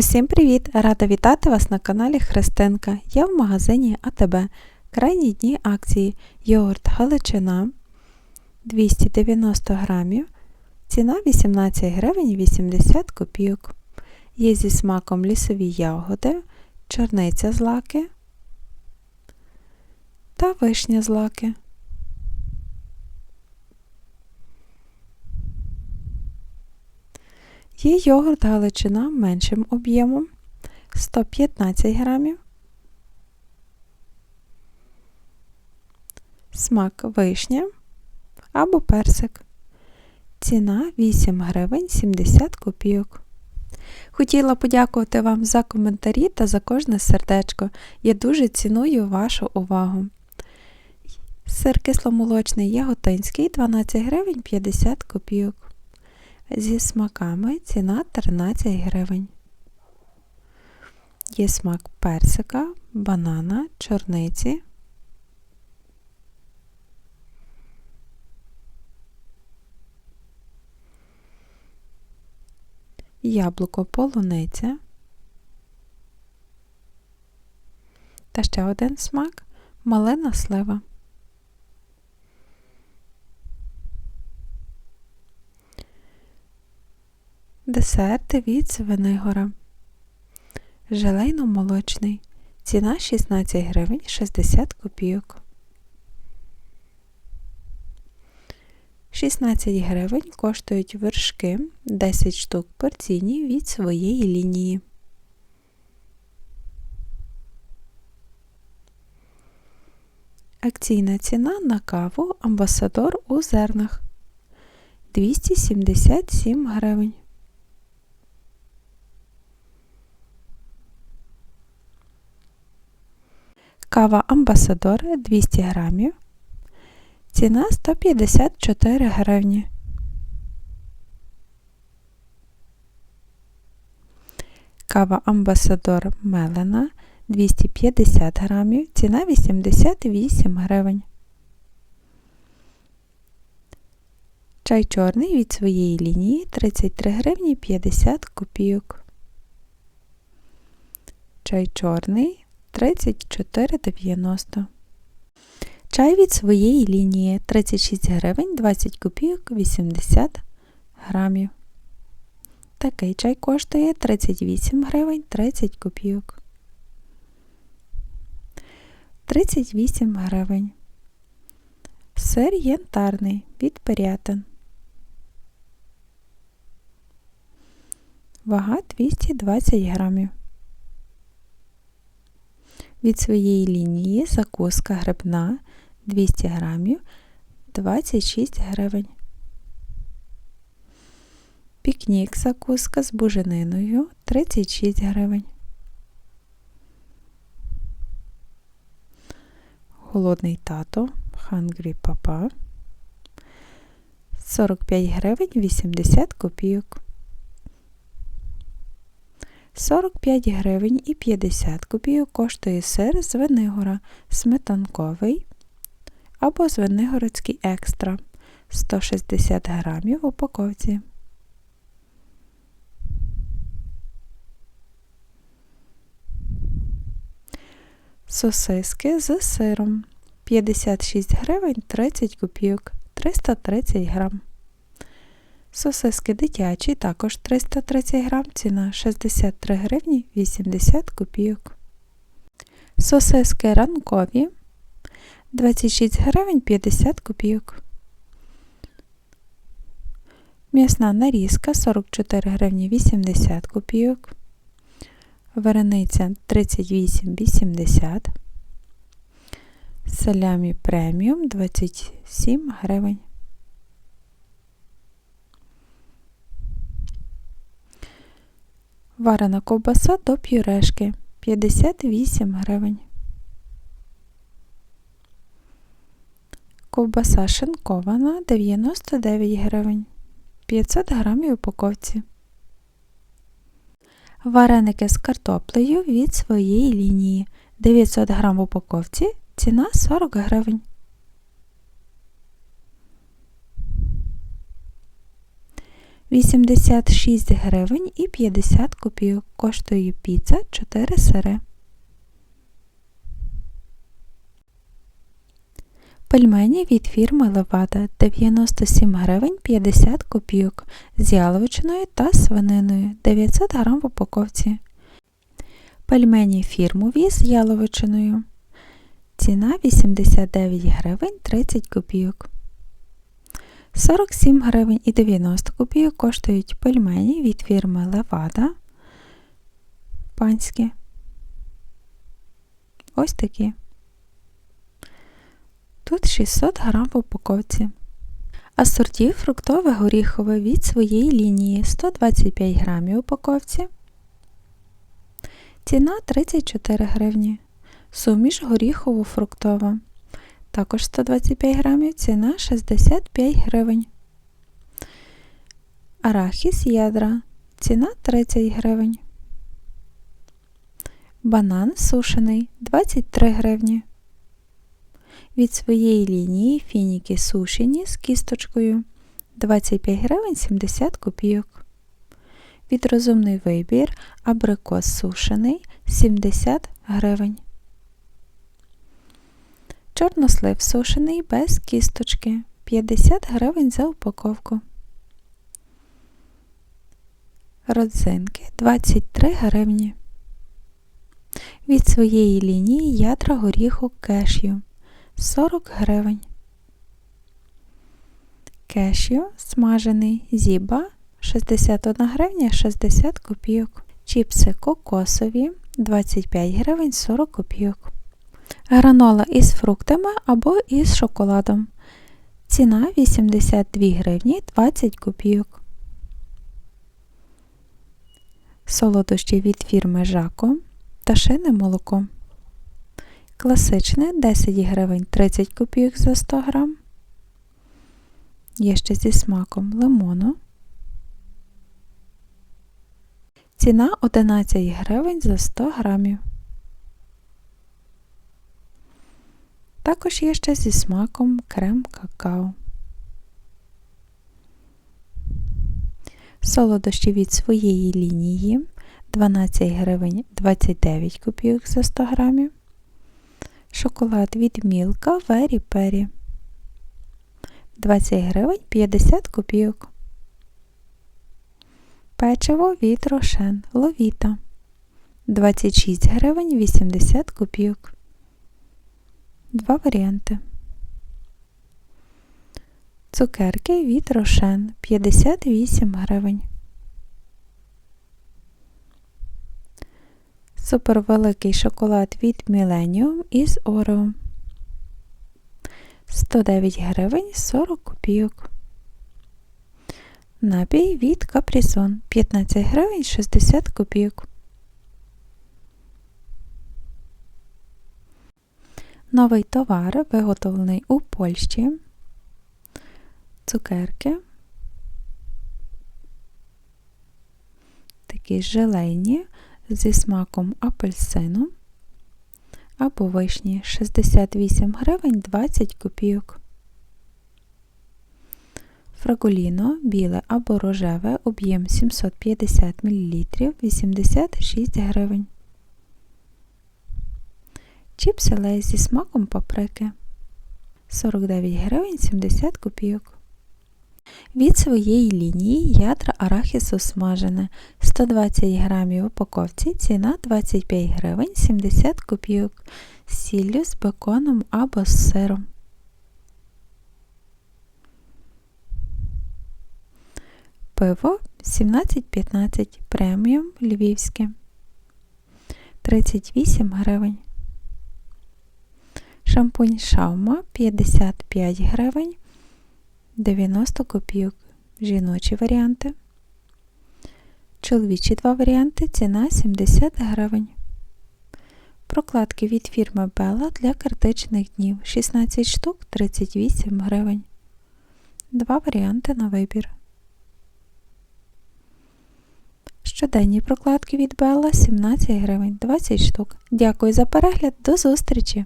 Усім привіт! Рада вітати вас на каналі Христинка. Я в магазині АТБ. Крайні дні акції йогурт Галичина 290 грамів. Ціна 18 гривень 80 копійок. Є зі смаком лісові ягоди, чорниця з лаки та вишня з лаки. Є йогурт Галичина меншим об'ємом 115 грамів. Смак вишня або персик. Ціна 8 гривень 70 копійок. Хотіла подякувати вам за коментарі та за кожне сердечко. Я дуже ціную вашу увагу. Сир кисломолочний яготинський 12 гривень 50 копійок. Зі смаками ціна 13 гривень. Є смак персика, банана, чорниці. Яблуко полуниця. Та ще один смак малина слива. Десерти від Свинигора. Желейно-молочний. Ціна 16 гривень 60 копійок. 16 гривень коштують вершки 10 штук порційні від своєї лінії. Акційна ціна на каву Амбасадор у зернах 277 гривень. Кава Амбасадор 200 грамів. Ціна 154 гривні. Кава Амбасадор Мелена 250 грамів. Ціна 88 гривень. Чай чорний від своєї лінії 33 гривні 50 копійок. Чай чорний 34,90. Чай від своєї лінії 36 гривень 20 копійок 80 грамів. Такий чай коштує 38 гривень 30 копійок. 38 гривень. Сир янтарний від Пирятин. Вага 220 грамів. Від своєї лінії закуска грибна 200 грамів 26 гривень. Пікнік закуска з бужениною 36 гривень. Голодний тато Hungry Papa 45 гривень 80 копійок. 45 гривень і 50 копійок коштує сир з Венигора сметанковий або Звенигородський екстра 160 грамів в упаковці. Сосиски з сиром 56 гривень 30 копійок 330 грам. Сосиски дитячі також 330 грам, ціна 63 гривні 80 копійок. Сосиски ранкові 26 гривень 50 копійок. М'ясна нарізка 44 гривні 80 копійок. Варениця 38,80. Салямі преміум 27 гривень. Варена ковбаса до пюрешки 58 гривень. Ковбаса шинкована 99 гривень. 500 грамів упаковці. Вареники з картоплею від своєї лінії 900 грам в упаковці. Ціна 40 гривень. 86 гривень і 50 копійок. Коштує піца 4 сири. Пельмені від фірми Левада 97 гривень 50 копійок з яловичиною та свининою 900 грам в упаковці. Пельмені фірмові з яловичиною. Ціна 89 гривень 30 копійок. 47 гривень і 90 копійок коштують пельмені від фірми Левада. Панські. Ось такі. Тут 600 грам в упаковці. Асорті фруктове горіхове від своєї лінії 125 грамів в упаковці. Ціна 34 гривні. Суміш горіхово-фруктова. Також 125 грамів, ціна 65 гривень. Арахіс ядра. Ціна 30 гривень. Банан сушений 23 гривні. Від своєї лінії фініки сушені з кісточкою 25 гривень 70 копійок. Від розумний вибір абрикос сушений 70 гривень. Чорнослив сушений без кісточки 50 гривень за упаковку. Родзинки 23 гривні. Від своєї лінії ядра горіху кешю 40 гривень. Кешю смажений зіба 61 гривня 60 копійок. Чіпси кокосові 25 гривень 40 копійок. Гранола із фруктами або із шоколадом. Ціна 82 гривні 20 копійок. Солодощі від фірми Жако. Пташине молоко. Класичне 10 гривень 30 копійок за 100 грам. Є ще зі смаком лимону. Ціна 11 гривень за 100 грамів. Також є ще зі смаком крем какао. Солодощі від своєї лінії 12 гривень 29 копійок за 100 грамів. Шоколад від Мілка Вері Пері 20 гривень 50 копійок. Печиво від Рошен Ловіта 26 гривень 80 копійок. Два варіанти. Цукерки від Рошен 58 гривень. Супервеликий шоколад від Millennium із Орео 109 гривень 40 копійок. Напій від Капрізон 15 гривень 60 копійок. Новий товар виготовлений у Польщі. Цукерки. Такі желейні зі смаком апельсину або вишні 68 гривень 20 копійок. Фрагуліно біле або рожеве об'єм 750 мл 86 гривень. Чіпси лей зі смаком паприки 49 гривень 70 копійок. Від своєї лінії ядра арахісу смажене 120 грамів упаковці, ціна 25 гривень 70 копійок з сіллю з беконом або з сиром. Пиво 17,15 преміум львівське 38 гривень. Шампунь Шаума 55 гривень 90 копійок. Жіночі варіанти. Чоловічі два варіанти. Ціна 70 гривень. Прокладки від фірми Bella для критичних днів 16 штук 38 гривень. Два варіанти на вибір. Щоденні прокладки від Bella 17 гривень 20 штук. Дякую за перегляд. До зустрічі!